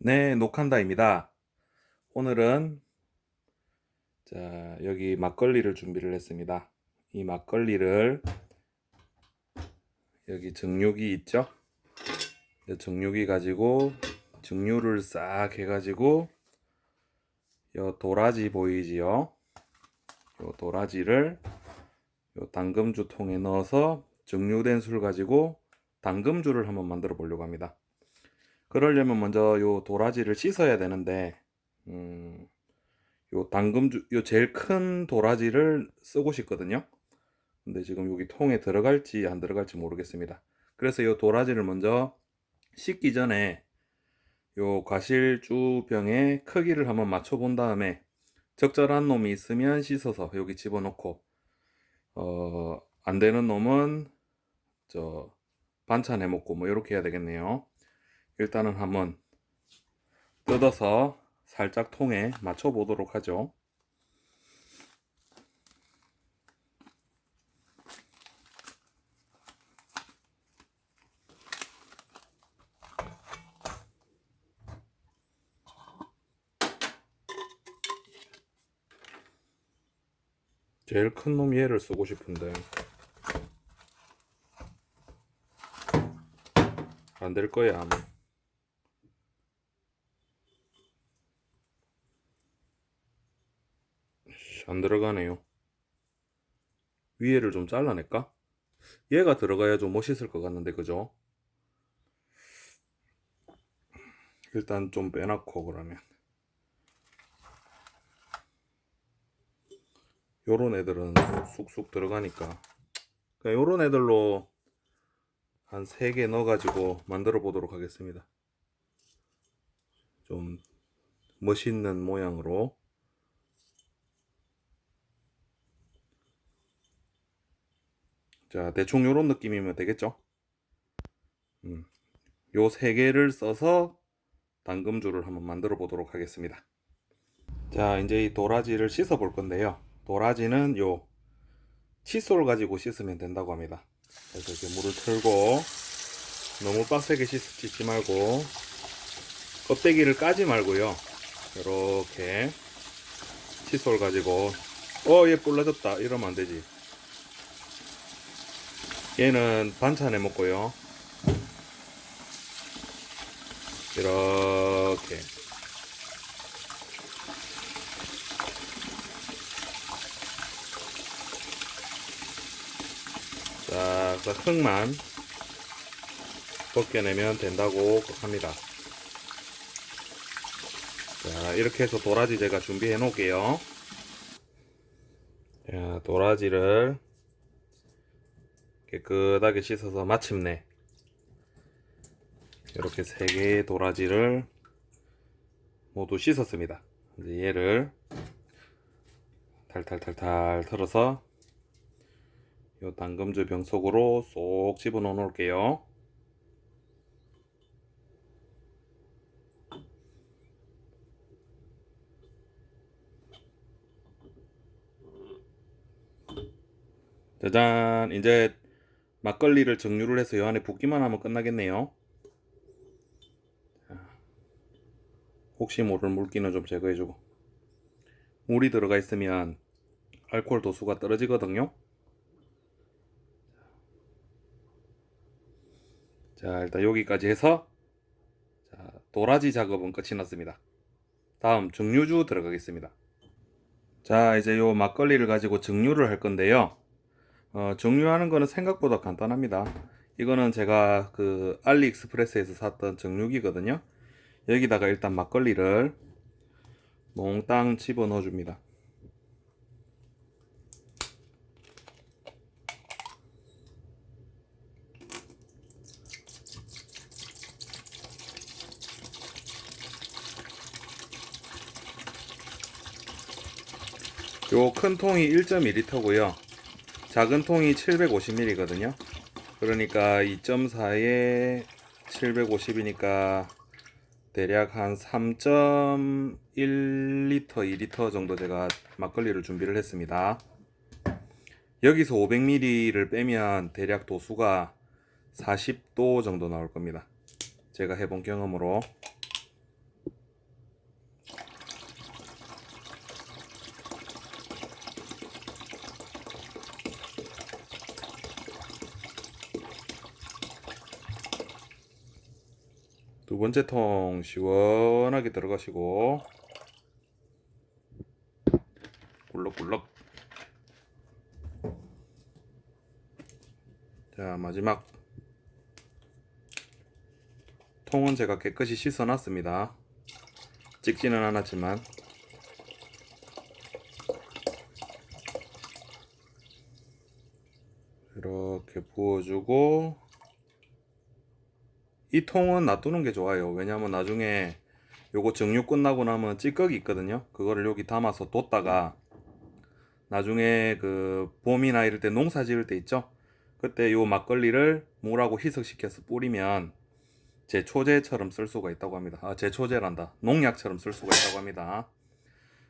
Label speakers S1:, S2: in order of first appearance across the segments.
S1: 네, 녹한다입니다. 오늘은 자, 여기 막걸리를 준비를 했습니다. 이 막걸리를 여기 증류기 있죠? 이 증류기 가지고 증류를 싹 해가지고 요 도라지 보이지요? 요 도라지를 요 당금주 통에 넣어서 증류된 술 가지고 당금주를 한번 만들어 보려고 합니다. 그러려면 먼저 요 도라지를 씻어야 되는데 음, 요 당금주 요 제일 큰 도라지를 쓰고 싶거든요. 근데 지금 여기 통에 들어갈지 안 들어갈지 모르겠습니다. 그래서 요 도라지를 먼저 씻기 전에 요 과실주병의 크기를 한번 맞춰 본 다음에 적절한 놈이 있으면 씻어서 여기 집어넣고 어, 안 되는 놈은 저 반찬 해 먹고 뭐 이렇게 해야 되겠네요. 일단은 한번 뜯어서 살짝 통에 맞춰 보도록 하죠. 제일 큰 놈 얘를 쓰고 싶은데 안 될 거야 아마. 안 들어가네요. 위에를 좀 잘라낼까? 얘가 들어가야 좀 멋있을 것 같는데 그죠? 일단 좀 빼놓고 그러면 요런 애들은 쑥쑥 들어가니까 그냥 요런 애들로 한 3개 넣어가지고 만들어 보도록 하겠습니다. 좀 멋있는 모양으로 자 대충 요런 느낌이면 되겠죠? 음, 요세 개를 써서 당금주를 한번 만들어 보도록 하겠습니다. 자 이제 이 도라지를 씻어 볼 건데요. 도라지는 요 칫솔 가지고 씻으면 된다고 합니다. 그래서 이렇게 물을 틀고 너무 빡세게 씻지 말고 껍데기를 까지 말고요. 이렇게 칫솔 가지고 어 얘 볼라졌다 이러면 안 되지. 얘는 반찬에 먹고요. 이렇게 싹싹 흙만 벗겨내면 된다고 합니다. 자, 이렇게 해서 도라지 제가 준비해 놓을게요. 자, 도라지를 깨끗하게 씻어서 마침내 이렇게 세 개의 도라지를 모두 씻었습니다. 이제 얘를 탈탈탈탈 털어서 요 당금주 병 속으로 쏙 집어넣어 놓을게요. 짜잔 이제 막걸리를 정류를 해서 요 안에 붓기만 하면 끝나겠네요. 혹시 모를 물기는 좀 제거해주고 물이 들어가 있으면 알코올 도수가 떨어지거든요. 자 일단 여기까지 해서 자, 도라지 작업은 끝이 났습니다. 다음 증류주 들어가겠습니다. 자 이제 요 막걸리를 가지고 증류를 할 건데요. 어, 증류하는 거는 생각보다 간단합니다. 이거는 제가 그 알리익스프레스에서 샀던 증류기거든요. 여기다가 일단 막걸리를 몽땅 집어 넣어 줍니다. 요 큰 통이 1.2리터고요. 작은 통이 750ml거든요. 그러니까 2.4에 750이니까 대략 한 3.1리터, 2리터 정도 제가 막걸리를 준비를 했습니다. 여기서 500ml를 빼면 대략 도수가 40도 정도 나올 겁니다. 제가 해본 경험으로 두 번째 통 시원하게 들어가시고. 꿀럭꿀럭. 자 마지막. 통은 제가 깨끗이 씻어 놨습니다. 찍지는 않았지만. 이렇게 부어주고 이 통은 놔두는 게 좋아요. 왜냐면 나중에 요거 정육 끝나고 나면 찌꺼기 있거든요. 그거를 여기 담아서 뒀다가 나중에 그 봄이나 이럴 때 농사 지을 때 있죠. 그때 요 막걸리를 물하고 희석시켜서 뿌리면 제초제처럼 쓸 수가 있다고 합니다. 아, 제초제란다. 농약처럼 쓸 수가 있다고 합니다.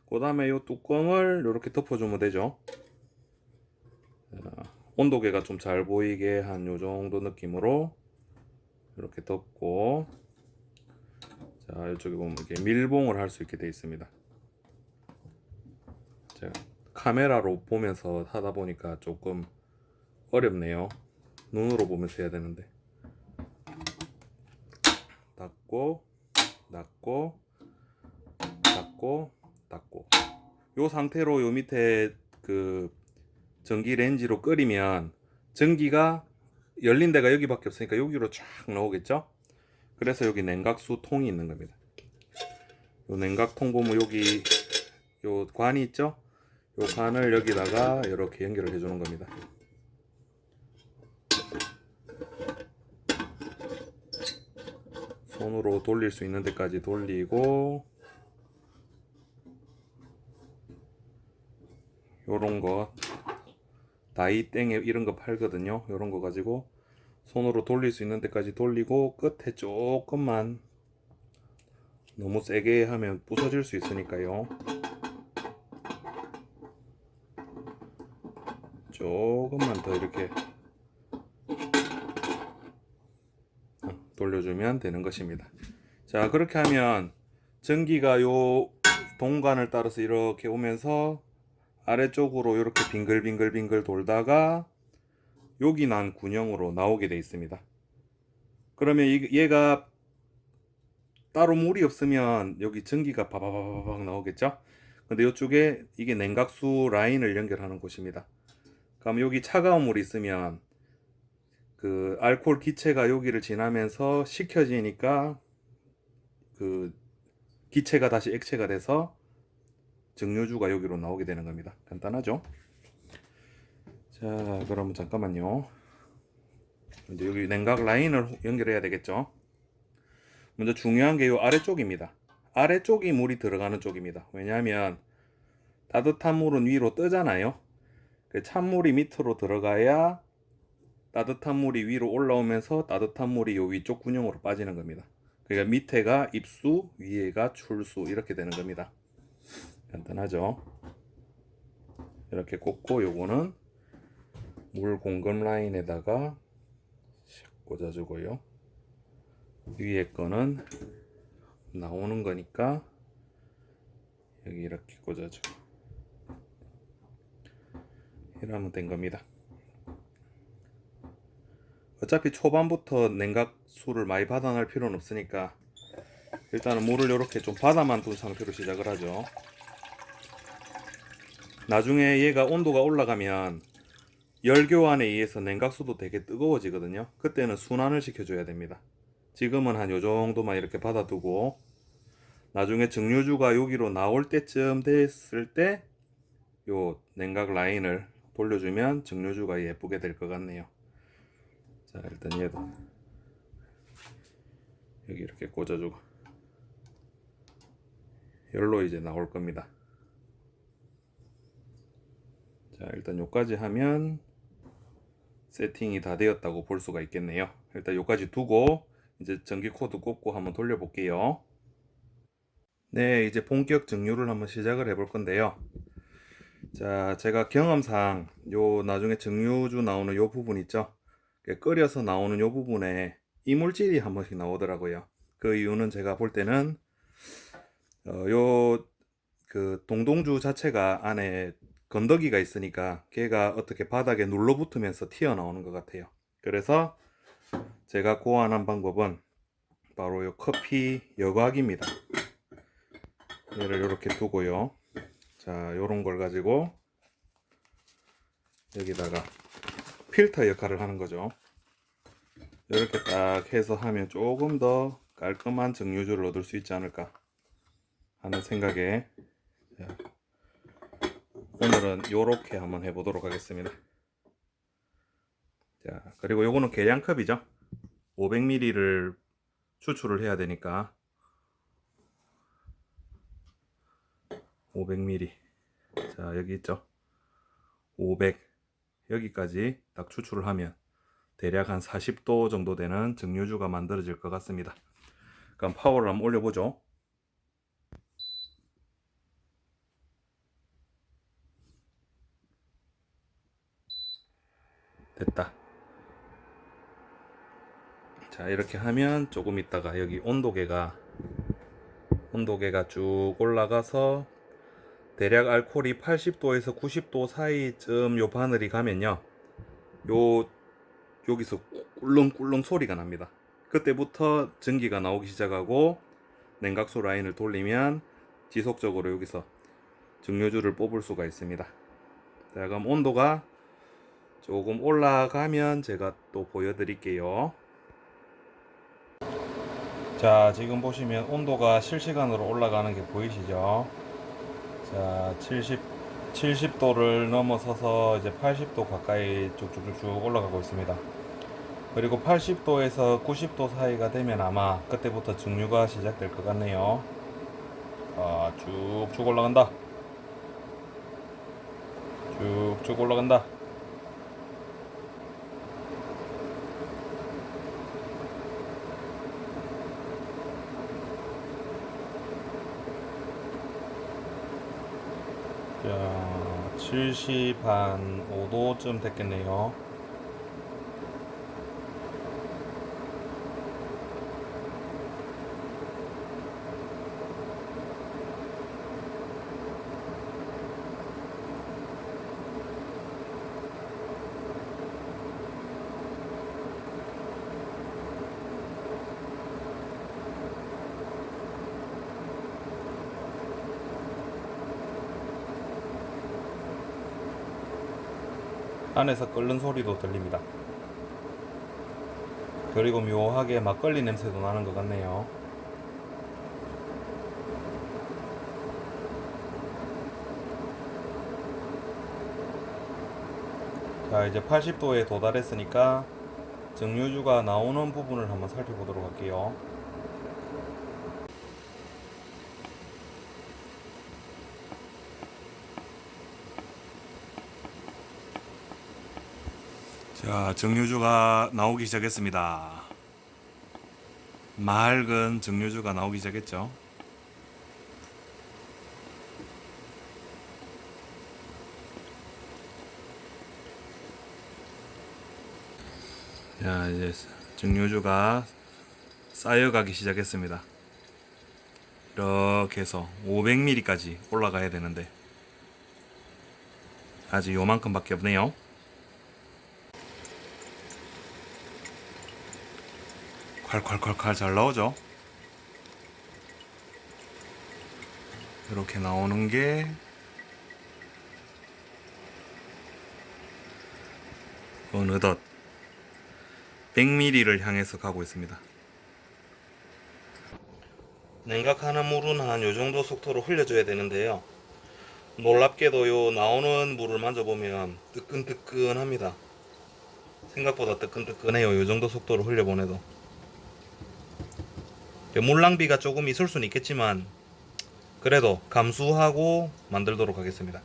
S1: 그 다음에 요 뚜껑을 이렇게 덮어주면 되죠. 자, 온도계가 좀 잘 보이게 한 요 정도 느낌으로 이렇게 덮고 자 이쪽에 보면 이렇게 밀봉을 할 수 있게 되어 있습니다. 제가 카메라로 보면서 하다 보니까 조금 어렵네요. 눈으로 보면서 해야 되는데 닫고 닫고 닫고 닫고 요 상태로 요 밑에 그 전기 렌지로 끓이면 전기가 열린 데가 여기밖에 없으니까 여기로 쫙 나오겠죠? 그래서 여기 냉각수 통이 있는 겁니다. 요 냉각통 보면 여기 요 관이 있죠? 요 관을 여기다가 이렇게 연결을 해주는 겁니다. 손으로 돌릴 수 있는 데까지 돌리고 요런 거 다이 땡에 이런 거 팔거든요. 요런 거 가지고 손으로 돌릴 수 있는 데까지 돌리고 끝에 조금만 너무 세게 하면 부서질 수 있으니까요. 조금만 더 이렇게 어, 돌려주면 되는 것입니다. 자, 그렇게 하면 전기가 요 동관을 따라서 이렇게 오면서 아래쪽으로 이렇게 빙글빙글빙글 돌다가 여기 난 군형으로 나오게 돼 있습니다. 그러면 이- 얘가 따로 물이 없으면 여기 전기가 바바바바박 나오겠죠? 근데 이쪽에 이게 냉각수 라인을 연결하는 곳입니다. 그럼 여기 차가운 물이 있으면 그 알코올 기체가 여기를 지나면서 식혀지니까 그 기체가 다시 액체가 돼서 증류주가 여기로 나오게 되는 겁니다. 간단하죠? 자, 그러면 잠깐만요. 이제 여기 냉각 라인을 연결해야 되겠죠? 먼저 중요한 게 이 아래쪽입니다. 아래쪽이 물이 들어가는 쪽입니다. 왜냐하면 따뜻한 물은 위로 뜨잖아요. 그 찬물이 밑으로 들어가야 따뜻한 물이 위로 올라오면서 따뜻한 물이 요 위쪽 군형으로 빠지는 겁니다. 그러니까 밑에가 입수, 위에가 출수 이렇게 되는 겁니다. 간단하죠? 이렇게 꽂고 요거는 물 공급 라인에다가 샥 꽂아주고요. 위에 거는 나오는 거니까 여기 이렇게 꽂아주고 이러면 된 겁니다. 어차피 초반부터 냉각수를 많이 받아낼 필요는 없으니까 일단은 물을 이렇게 좀 받아만 둔 상태로 시작을 하죠. 나중에 얘가 온도가 올라가면 열 교환에 의해서 냉각수도 되게 뜨거워지거든요. 그때는 순환을 시켜줘야 됩니다. 지금은 한 요 정도만 이렇게 받아두고 나중에 증류주가 여기로 나올 때쯤 됐을 때 요 냉각 라인을 돌려주면 증류주가 예쁘게 될 것 같네요. 자 일단 얘도 여기 이렇게 꽂아주고 열로 이제 나올 겁니다. 자 일단 요까지 하면 세팅이 다 되었다고 볼 수가 있겠네요. 일단 요까지 두고 이제 전기 코드 꽂고 한번 돌려 볼게요. 네, 이제 본격 증류를 한번 시작을 해 볼 건데요. 자, 제가 경험상 요 나중에 증류주 나오는 요 부분 있죠? 끓여서 나오는 요 부분에 이물질이 한 번씩 나오더라고요. 그 이유는 제가 볼 때는 어, 요그 동동주 자체가 안에 건더기가 있으니까 걔가 어떻게 바닥에 눌러붙으면서 튀어나오는 것 같아요. 그래서 제가 고안한 방법은 바로 요 커피 여과기입니다. 얘를 이렇게 두고요. 자, 요런 걸 가지고 여기다가 필터 역할을 하는 거죠. 이렇게 딱 해서 하면 조금 더 깔끔한 정유주를 얻을 수 있지 않을까 하는 생각에 자, 오늘은 요렇게 한번 해보도록 하겠습니다. 자, 그리고 요거는 계량컵이죠. 500ml를 추출을 해야 되니까 500ml 자 여기 있죠? 500 여기까지 딱 추출을 하면 대략 한 40도 정도 되는 증류주가 만들어질 것 같습니다. 그럼 파워를 한번 올려보죠 됐다. 자 이렇게 하면 조금 있다가 여기 온도계가 온도계가 쭉 올라가서 대략 알코올이 80도에서 90도 사이쯤 요 바늘이 가면요. 요 여기서 꿀렁꿀렁 소리가 납니다. 그때부터 전기가 나오기 시작하고 냉각수 라인을 돌리면 지속적으로 여기서 증류주를 뽑을 수가 있습니다. 자 그럼 온도가 조금 올라가면 제가 또 보여드릴게요. 자 지금 보시면 온도가 실시간으로 올라가는 게 보이시죠? 자 70, 70도를 넘어서서 이제 80도 가까이 쭉쭉쭉 올라가고 있습니다. 그리고 80도에서 90도 사이가 되면 아마 그때부터 증류가 시작될 것 같네요. 자 쭉쭉 올라간다. 쭉쭉 올라간다 자, 70한 5도쯤 됐겠네요. 안에서 끓는 소리도 들립니다. 그리고 묘하게 막걸리 냄새도 나는 것 같네요. 자, 이제 80도에 도달했으니까 증류주가 나오는 부분을 한번 살펴보도록 할게요. 자, 정류주가 나오기 시작했습니다. 맑은 정류주가 나오기 시작했죠. 자, 이제 정류주가 쌓여가기 시작했습니다. 이렇게 해서 500ml까지 올라가야 되는데 아직 요만큼밖에 없네요. 콸콸콸콸 잘 나오죠? 이렇게 나오는 게 어느덧 100ml를 향해서 가고 있습니다. 냉각하는 물은 한 요 정도 속도로 흘려줘야 되는데요. 놀랍게도 요 나오는 물을 만져보면 뜨끈뜨끈합니다. 생각보다 뜨끈뜨끈해요. 요 정도 속도로 흘려보내도. 물 낭비가 조금 있을 수는 있겠지만 그래도 감수하고 만들도록 하겠습니다.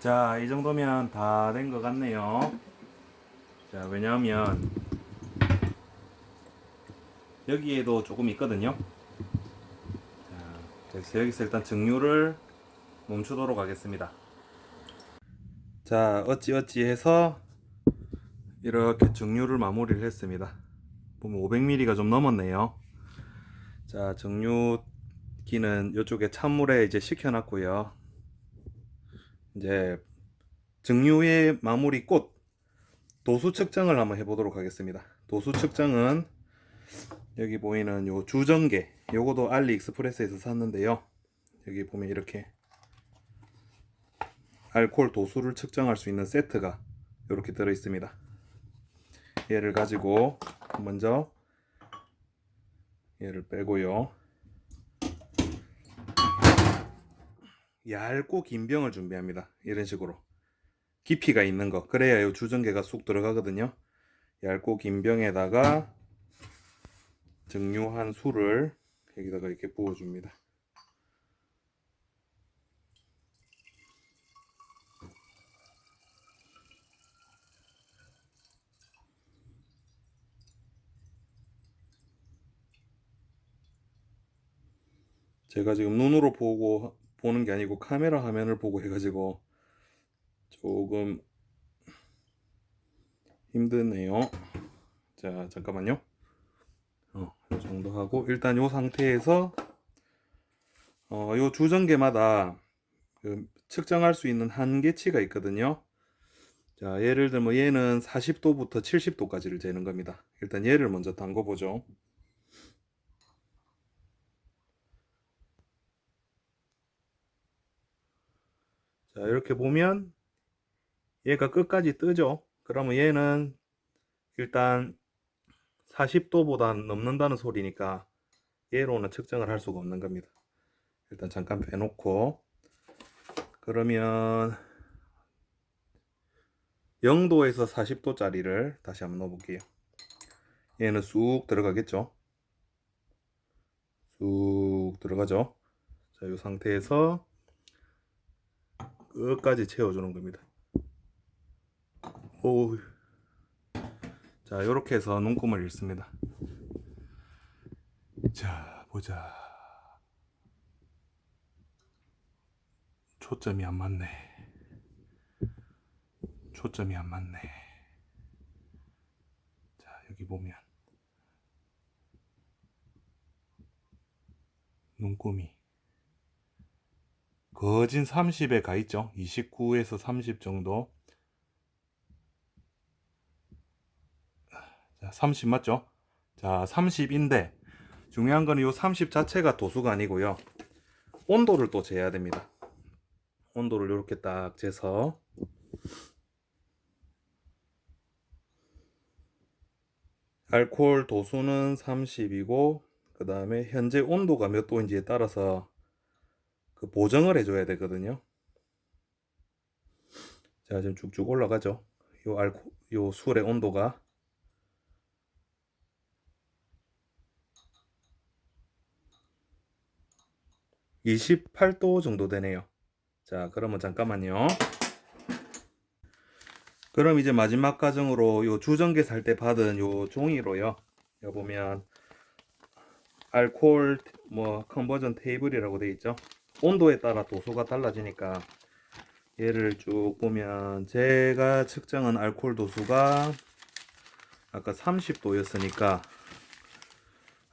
S1: 자, 이 정도면 다 된 것 같네요. 자, 왜냐하면 여기에도 조금 있거든요. 자, 그래서 여기서 일단 증류를 멈추도록 하겠습니다. 자, 어찌 어찌 해서 이렇게 증류를 마무리를 했습니다. 보면 500ml가 좀 넘었네요. 자, 증류기는 이쪽에 찬물에 이제 식혀놨고요. 이제 증류의 마무리 꽃 도수 측정을 한번 해보도록 하겠습니다. 도수 측정은 여기 보이는 요 주전계 요거도 알리익스프레스에서 샀는데요. 여기 보면 이렇게 알코올 도수를 측정할 수 있는 세트가 이렇게 들어 있습니다. 얘를 가지고 먼저 얘를 빼고요. 얇고 긴 병을 준비합니다. 이런 식으로 깊이가 있는 거 그래야 이 주전개가 쑥 들어가거든요. 얇고 긴 병에다가 증류한 술을 여기다가 이렇게 부어줍니다. 제가 지금 눈으로 보고 보는 게 아니고 카메라 화면을 보고 해가지고 조금 힘드네요. 자, 잠깐만요. 어, 이 정도 하고 일단 이 상태에서 어, 요 주전개마다 그 측정할 수 있는 한계치가 있거든요. 자, 예를 들면 얘는 40도부터 70도까지를 재는 겁니다. 일단 얘를 먼저 담궈 보죠. 자, 이렇게 보면 얘가 끝까지 뜨죠. 그러면 얘는 일단 40도보다 넘는다는 소리니까 얘로는 측정을 할 수가 없는 겁니다. 일단 잠깐 빼놓고 그러면 0도에서 40도짜리를 다시 한번 넣어볼게요. 얘는 쑥 들어가겠죠. 쑥 들어가죠. 자, 이 상태에서 끝까지 채워주는 겁니다. 오. 자, 이렇게 해서 눈금을 읽습니다. 자, 보자. 초점이 안 맞네. 초점이 안 맞네. 자, 여기 보면 눈금이 거진 30에 가 있죠. 29에서 30 정도. 자, 30 맞죠? 자, 30인데 중요한 거는 이 30 자체가 도수가 아니고요. 온도를 또 재야 됩니다. 온도를 이렇게 딱 재서 알코올 도수는 30이고 그 다음에 현재 온도가 몇 도인지에 따라서 그 보정을 해줘야 되거든요. 자, 지금 쭉쭉 올라가죠. 요 알코, 요 술의 온도가. (28도) 정도 되네요 자 그러면 잠깐만요 그럼 이제 마지막 과정으로 요 주전계 살 때 받은 요 종이로요 여기 보면 알코올 뭐 컨버전 테이블이라고 되어 있죠 온도에 따라 도수가 달라지니까 얘를 쭉 보면 제가 측정한 알코올 도수가 아까 30도였으니까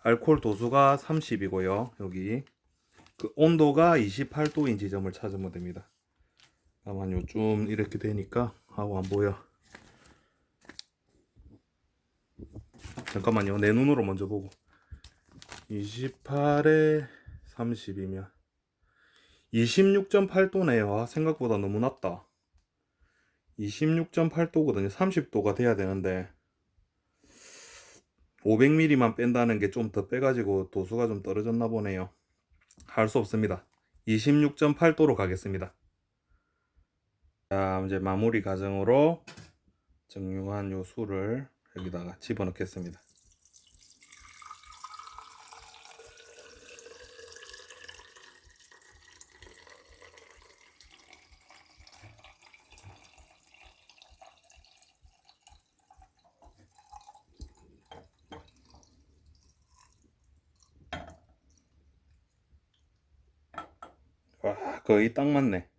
S1: 알코올 도수가 30이고요. 여기 그 온도가 28도인 지점을 찾으면 됩니다. 잠깐만요. 좀 이렇게 되니까 하고 안 보여. 잠깐만요. 내 눈으로 먼저 보고 28에 30이면 26.8도네요. 아, 생각보다 너무 낮다. 26.8도거든요. 30도가 돼야 되는데 500ml만 뺀다는 게 좀 더 빼가지고 도수가 좀 떨어졌나 보네요. 할 수 없습니다. 26.8도로 가겠습니다. 자, 이제 마무리 과정으로 정육한 요 술을 여기다가 집어넣겠습니다. 와, 거의 딱 맞네.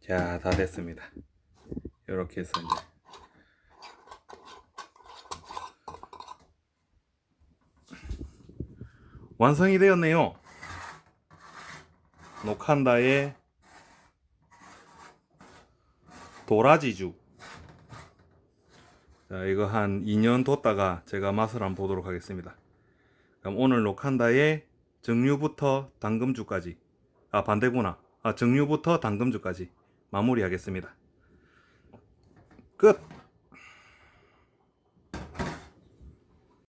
S1: 자, 다 됐습니다. 이렇게 해서 이제 완성이 되었네요. 노칸다의 도라지죽. 자, 이거 한 2년 뒀다가 제가 맛을 한번 보도록 하겠습니다. 그럼 오늘 노칸다의 정류부터 당금주까지. 아, 반대구나. 아, 정류부터 당금주까지 마무리하겠습니다. 끝!